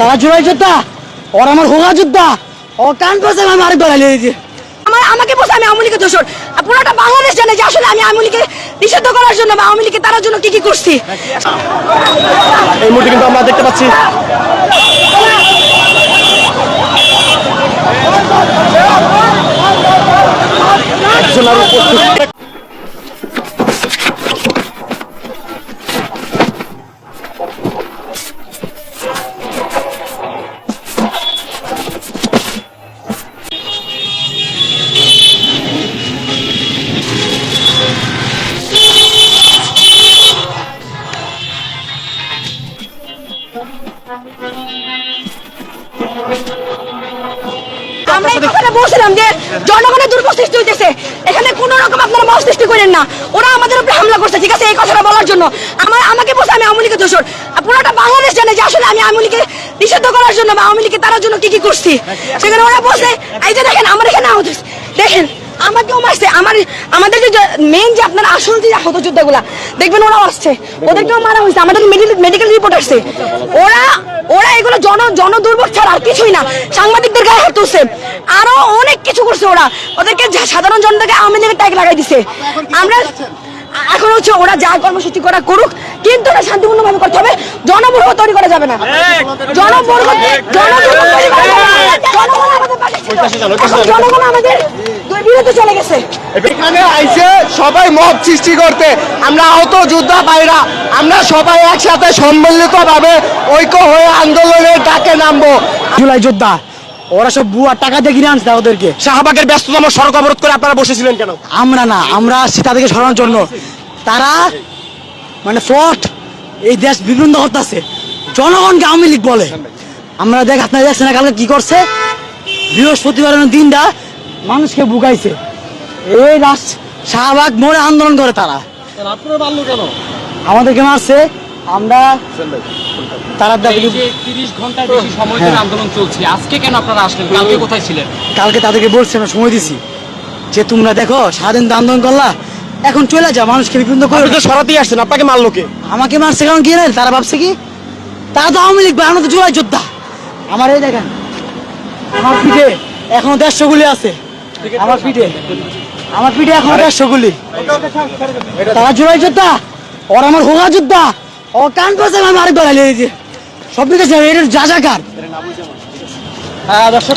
তারা জুলাই যোদ্ধা ওর আমার হোগা যোদ্ধা। ও কান পাশে আমি আরেক বেলা লিয়েছি আমার আমাকে বসে আমি আওয়ামী লীগের দোষর। পুরোটা বাংলাদেশ জানে যে আসলে আমি আওয়ামী লীগকে নিষিদ্ধ করার জন্য বা আওয়ামী লীগকে তার জন্য কি কি করছি। এই মুহূর্তে কিন্তু আমরা দেখতে পাচ্ছি উপস্থিত ঠিক আছে? এই কথাটা বলার জন্য। আমাকে বসে আমি আওয়ামী লীগের বাংলাদেশ জানে যে আসলে আমি আওয়ামী নিষিদ্ধ করার জন্য বা আওয়ামী লীগকে তার জন্য কি কি করছি। সেখানে ওরা দেখেন, আমার দেখেন আমাকেও মারছে আমার আমাদের যে মেন যে আপনার আসল যে আহত যোদ্ধাগুলা দেখবেন ওরাও আসছে ওদেরকেও মারা হয়েছে আমাদের মেডিকেল রিপোর্ট আসছে ওরা ওরা এগুলো জন জন দুর্ভোগ ছাড়া আর কিছুই না সাংবাদিকদের গায়ে হাত তুলছে আরও অনেক কিছু করছে ওরা ওদেরকে সাধারণ জনতাকে আওয়ামী লীগের ট্যাগ লাগাই দিছে আমরা এখন হচ্ছে ওরা যা কর্মসূচি করা করুক কিন্তু ওরা শান্তিপূর্ণ ভাবে করতে হবে জনবর্গ তৈরি করা যাবে না জনবর্গ। জনগণ আমাদের জনগণ আমাদের দুই চলে গেছে। এখানে আইছে সবাই মত সৃষ্টি করতে। আমরা আহত যোদ্ধা ভাইরা আমরা সবাই একসাথে সম্মিলিত ভাবে ঐক্য হয়ে আন্দোলনের ডাকে নামবো। জুলাই যোদ্ধা ওরা সব বুয়া টাকা দিয়ে কিনে আনছে ওদেরকে। শাহবাগের ব্যস্ততম সড়ক অবরোধ করে আপনারা বসেছিলেন কেন? আমরা না আমরা আসছি তাদেরকে সরানোর জন্য। তারা মানে ফট এই দেশ বিভিন্ন করতেছে। জনগণকে আওয়ামী লীগ বলে। আমরা দেখ আপনারা দেখছেন কালকে কি করছে? বৃহস্পতিবারের দিনটা মানুষকে বুকাইছে এই রাস শাহবাগ মোড়ে আন্দোলন করে তারা। আপনারা মারলো কেন? আমাদেরকে মারছে আমরা তারা এই দাবিকে যে 30 ঘণ্টার বেশি সময় ধরে হ্যাঁ। আন্দোলন চলছে আজকে কেন আপনারা আসলেন? কালকে কোথায় ছিলেন? কালকে তাদেরকে বলছি আমরা সময় দিছি। যে তোমরা দেখো সারাদিন তো আন্দোলন করলা এখন চলে যা মানুষকে বিপন্ন করে তো সরাতেই আসছেন আপনাকে মারলো কে? আমাকে মারছে কারণ কি জানেন? তারা ভাবছে কি? তারা তো আওয়ামী লীগ আমরা তো জোড়াই যোদ্ধা। আমার এই দেখেন আমার পিঠে এখনও দেড়শো গুলি আছে। আমার পিঠে। আমার পিঠে এখন দেড়শো গুলি তারা জোড়াই যোদ্ধা ওর আমার হোগা যোদ্ধা। ও কান পাশে আমি আরেক দল হারিয়ে দিয়েছি সব দিকে এটা যা যা কার। হ্যাঁ দর্শক